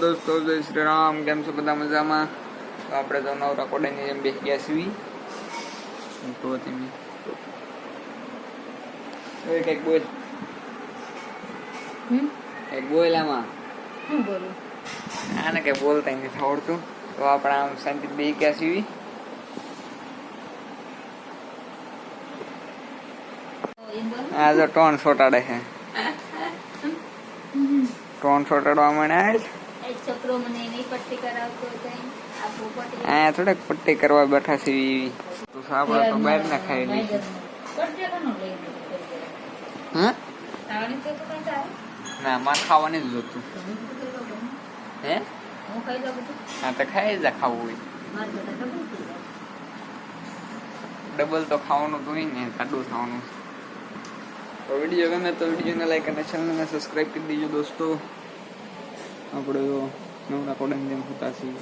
દોસ્તો જય શ્રી રામ. કેમ છો બધા મજામાં? તો આપણે તો નવરા કોડાની જેમ બેસી ગયા છીએ. તો તમે એ કંઈક બોલ? કંઈક બોલ આમાં. શું બોલું? આને કંઈ બોલતા નથી આવડતું. તો આપણે આમ શાંતિ બેસી ગયા છીએ. તો આ જો ટોન સોટાડે છે. ટોન સોટાડવા મને હતો અહીંયા થોડીક પટ્ટી કરવા બેઠા છે તો આપણે તો બહાર ના ખાઈ લઈએ. પટ્ટી કોનો લઈ લીધી? હા? ખાવાની તો તો કઈ ચાલે. ના માં ખાવાની જ જોતું. તો હું. હે? તો ખાઈ જા ખાવું હોય. ડબલ તો ખાવાનું તો હોય ને ખાડું ખાવાનું. તો વીડિયો ગમે તો વિડીયોને લાઈક અને ચેનલને સબસ્ક્રાઈબ કરી દેજો દોસ્તો. આપણે તો નવરા કોડન જેમ હોતા છીએ